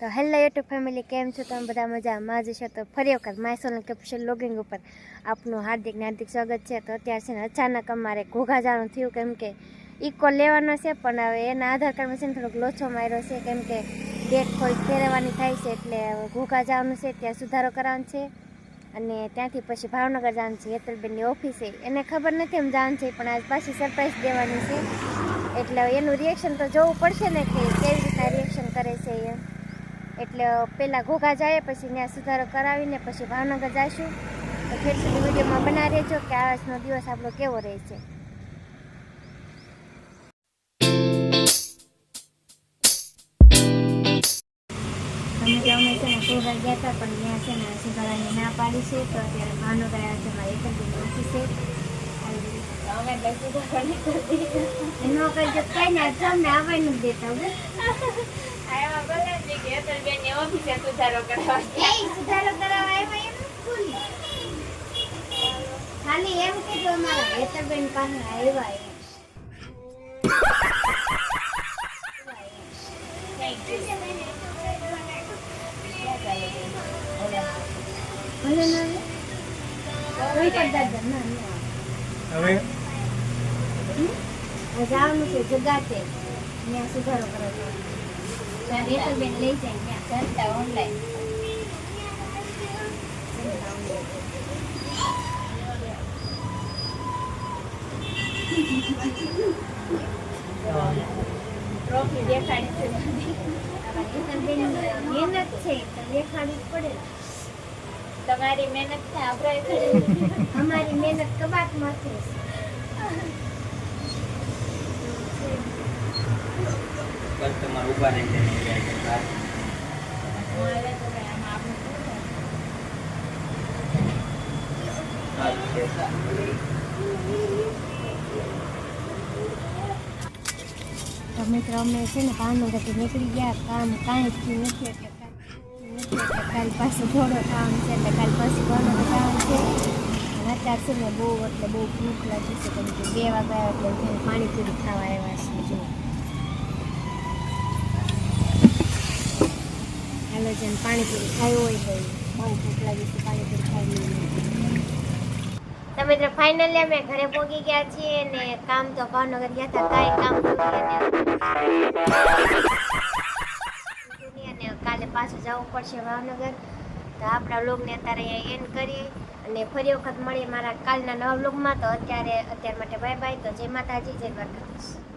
તો hello YouTube family, કેમ છો તમે? બધા મજામાં જ છો? તો ફરી વખત માયસોલના કેપ્શન લોગિંગ ઉપર આપનું હાર્દિક હાર્દિક સ્વાગત છે. તો અત્યારે છે ને અચાનક અમારે ઘોઘા જાણું થયું, કેમ કે ઇકો લેવાનો છે, પણ હવે એના આધાર કાર્ડમાં છે ને થોડોક લોછો માર્યો છે, કેમ કે ડેટ થોડીક ફેરવવાની થાય છે, એટલે ઘોઘા જવાનું છે, ત્યાં સુધારો કરવાનો છે. અને ત્યાંથી પછી ભાવનગર જવાનું છે હેતલબેનની ઓફિસે. એને ખબર નથી એમ જવાનું છે, પણ આજ પાછી સરપ્રાઈઝ દેવાની છે. એટલે એનું રિએક્શન તો જોવું પડશે ને કે કેવી રીતના રિએક્શન કરે છે એ. એટલે પહેલાં ઘોઘા જાય, પછી ત્યાં સુધારો કરાવીને પછી ભાવનગર જઈશું તો ફેર સુધી વિડીયોમાં બના રહેજો કે આજનો દિવસ આપણો કેવો રહે છે. અમે છે ને ઘોઘા ગયા હતા, પણ ત્યાં છે ને સુધારાની ના પાડી છે. તો અત્યારે ભાવનગર છે મારી એકલબીની ઓફિસે અમે લઈ સુધારવાની કરી કરજો કઈ ને તમને આવવા નથી દેતા હું આમાં બોલે છે કે અતલબેનની ઓફિસે સુધારો કરવા એ સુધારો આવ્યા એમ ભૂલી ખાલી એમ કીધું અમારા હેતરબેન પાસે આવ્યા એમ ભલે ના? કોઈ ના ના. હવે આ જવાનું છે જગાતે ત્યાં સુધારો કરાવવા હેતરબેન લઈ જાય ત્યાં જનતા ઓનલાઈન ટ્રોફી દેખાડી છે. મહેનત છે તો દેખાડવી જ પડે. તમારી મહેનત છે આપણે કરી અમારી મહેનત કબાટમાંથી છે કસ્ટમર ઊભા રહી જાય તો મિત્રો અમે છે ને ભાવનગરથી નીકળી ગયા કામ કાંઈ જ નથી નથી એટલે કાલ પાછું ઘોડો કામ છે એટલે કાલ પાછું ઘોડો કામ છે. અત્યારે ને બહુ, એટલે બહુ ભૂખ લાગી છે, કેમ કે બે વાગ્યા એટલે પાણી પૂરી પાણીપુરી ખાવા આવ્યા છે, જો. હાલો, જેમ પાણીપુરી ખાવી હોય તો બહુ ભૂખ લાગી છે, પાણીપુરી ખાઈ તો મિત્રો ફાઇનલી અમે ઘરે પહોંચી ગયા છીએ ને કામ તો ભાવનગર ગયા હતા, કાંઈ કામ અને અને પાછું જવું પડશે ભાવનગર. તો આપણા વ્લોગને અત્યારે અહીંયા એન્ડ કરીએ. અને ફરી વખત મળીએ મારા કાલના નવા વ્લોગમાં તો અત્યારે, અત્યાર માટે બાય બાય તો જય માતાજી, જય દ્વારકાધીશ.